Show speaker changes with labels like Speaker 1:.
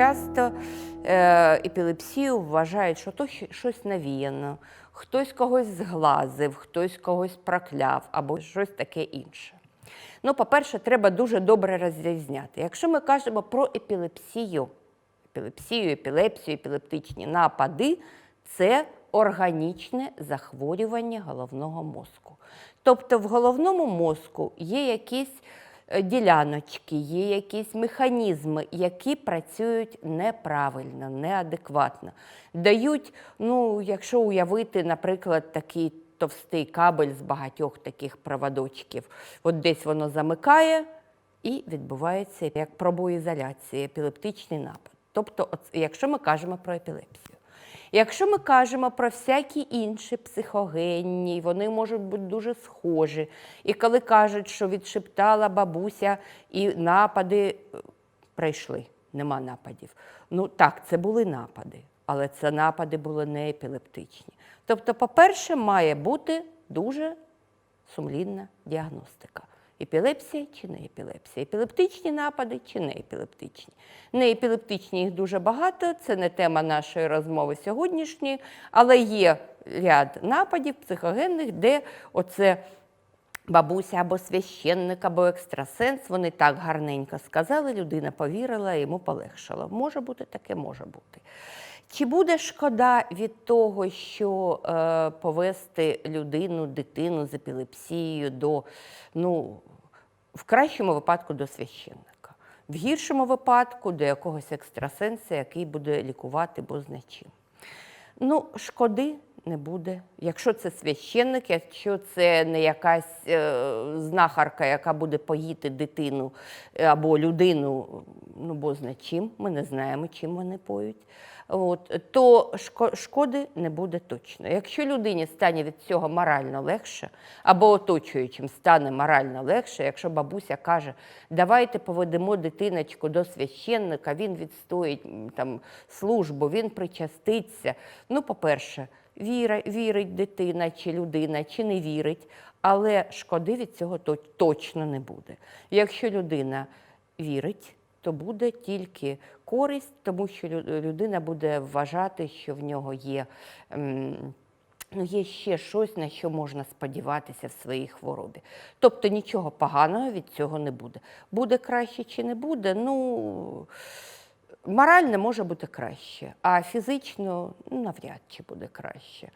Speaker 1: часто е, епілепсію вважають, що то щось навіяно, хтось когось зглазив, хтось когось прокляв або щось таке інше. Ну, по-перше, треба дуже добре розрізняти. Якщо ми кажемо про епілепсію, епілепсію, епілепсію, епілептичні напади це органічне захворювання головного мозку. Тобто в головному мозку є якісь діляночки, є якісь механізми, які працюють неправильно, неадекватно. Дають, ну, якщо уявити, наприклад, такий товстий кабель з багатьох таких проводочків, от десь воно замикає, і відбувається як пробоізоляція, епілептичний напад. Тобто, якщо ми кажемо про епілепсію. Якщо ми кажемо про всякі інші психогенні, вони можуть бути дуже схожі. І коли кажуть, що відшептала бабуся і напади е, прийшли, нема нападів. Ну так, це були напади, але це напади були не епілептичні. Тобто, по-перше, має бути дуже сумлінна діагностика. Епілепсія чи не епілепсія? Епілептичні напади чи не епілептичні? Не епілептичні їх дуже багато, це не тема нашої розмови сьогоднішньої, але є ряд нападів психогенних, де оце бабуся або священник, або екстрасенс, вони так гарненько сказали, людина повірила, йому полегшало. Може бути таке, може бути. Чи буде шкода від того, що е, повести людину, дитину з епілепсією до, ну, в кращому випадку до священника, в гіршому випадку до якогось екстрасенса, який буде лікувати бозна чим? Ну, шкоди не буде. Якщо це священник, якщо це не якась е, знахарка, яка буде поїти дитину е, або людину, ну бо чим, ми не знаємо, чим вони поють. От, то шкоди не буде точно. Якщо людині стане від цього морально легше, або оточуючим стане морально легше, якщо бабуся каже, давайте поведемо дитиночку до священника, він відстоїть там, службу, він причаститься. Ну, по-перше, вірить дитина чи людина, чи не вірить, але шкоди від цього точно не буде. Якщо людина вірить, то буде тільки користь, тому що людина буде вважати, що в нього є. Ну, є ще щось, на що можна сподіватися в своїй хворобі. Тобто нічого поганого від цього не буде. Буде краще чи не буде, ну морально може бути краще, а фізично ну, навряд чи буде краще.